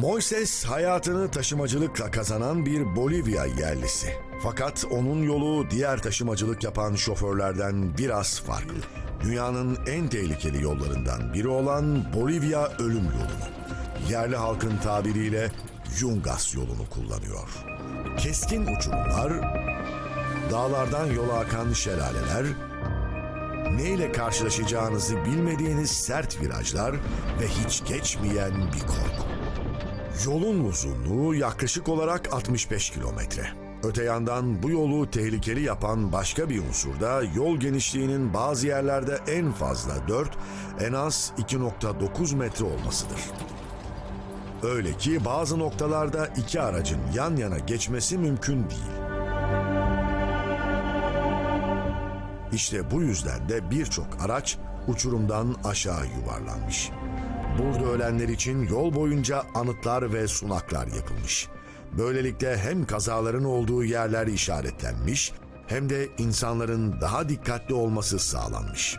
Moises hayatını taşımacılıkla kazanan bir Bolivya yerlisi. Fakat onun yolu diğer taşımacılık yapan şoförlerden biraz farklı. Dünyanın en tehlikeli yollarından biri olan Bolivya ölüm yolunu. Yerli halkın tabiriyle Yungas yolunu kullanıyor. Keskin uçurumlar, dağlardan yola akan şelaleler, neyle karşılaşacağınızı bilmediğiniz sert virajlar ve hiç geçmeyen bir korku. Yolun uzunluğu yaklaşık olarak 65 kilometre. Öte yandan bu yolu tehlikeli yapan başka bir unsur da yol genişliğinin bazı yerlerde en fazla 4, en az 2.9 metre olmasıdır. Öyle ki bazı noktalarda iki aracın yan yana geçmesi mümkün değil. İşte bu yüzden de birçok araç uçurumdan aşağı yuvarlanmış. Burada ölenler için yol boyunca anıtlar ve sunaklar yapılmış. Böylelikle hem kazaların olduğu yerler işaretlenmiş hem de insanların daha dikkatli olması sağlanmış.